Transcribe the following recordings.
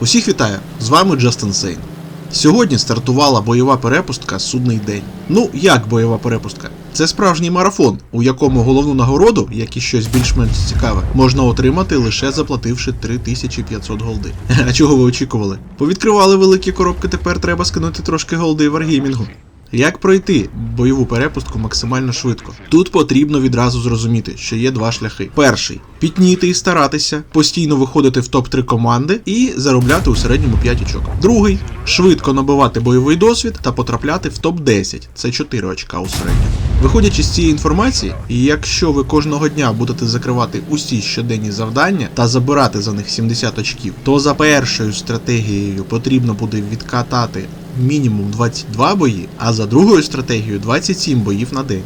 Усіх вітаю! З вами Джастин Сейн. Сьогодні стартувала бойова перепустка Судний день. Ну, як бойова перепустка? Це справжній марафон, у якому головну нагороду, як і щось більш-менш цікаве, можна отримати лише заплативши 3500 голди. А чого ви очікували? Повідкривали великі коробки, тепер треба скинути трошки голди варгеймінгу. Як пройти бойову перепустку максимально швидко? Тут потрібно відразу зрозуміти, що є два шляхи. Перший пітніти і старатися, постійно виходити в топ-3 команди і заробляти у середньому 5 очок. Другий швидко набивати бойовий досвід та потрапляти в топ-10. Це 4 очка у середньому. Виходячи з цієї інформації, якщо ви кожного дня будете закривати усі щоденні завдання та забирати за них 70 очків, то за першою стратегією потрібно буде відкатати мінімум 22 бої, а за другою стратегією 27 боїв на день.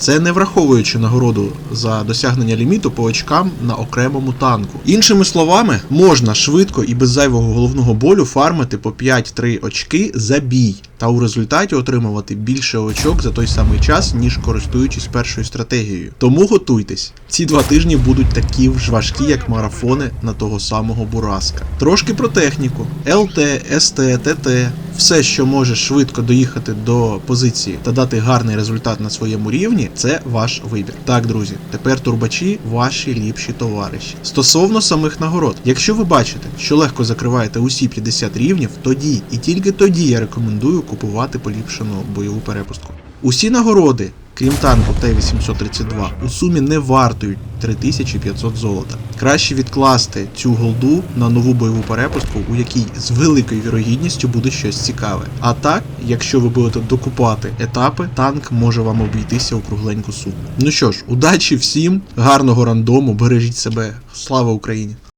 Це не враховуючи нагороду за досягнення ліміту по очкам на окремому танку. Іншими словами, можна швидко і без зайвого головного болю фармити по 5-3 очки за бій, та у результаті отримувати більше очок за той самий час, ніж користуючись першою стратегією. Тому готуйтесь. Ці два тижні будуть такі ж важкі, як марафони на того самого Бураска. Трошки про техніку. ЛТ, СТ, ТТ, все, що може швидко доїхати до позиції та дати гарний результат на своєму рівні, це ваш вибір. Так, друзі, тепер турбачі ваші ліпші товариші. Стосовно самих нагород, якщо ви бачите, що легко закриваєте усі 50 рівнів, тоді і тільки тоді я рекомендую купувати поліпшену бойову перепустку. Усі нагороди, крім танку Т-832, у сумі не вартують 3500 золота. Краще відкласти цю голду на нову бойову перепустку, у якій з великою вірогідністю буде щось цікаве. А так, якщо ви будете докупати етапи, танк може вам обійтися у кругленьку суму. Ну що ж, удачі всім, гарного рандому, бережіть себе. Слава Україні!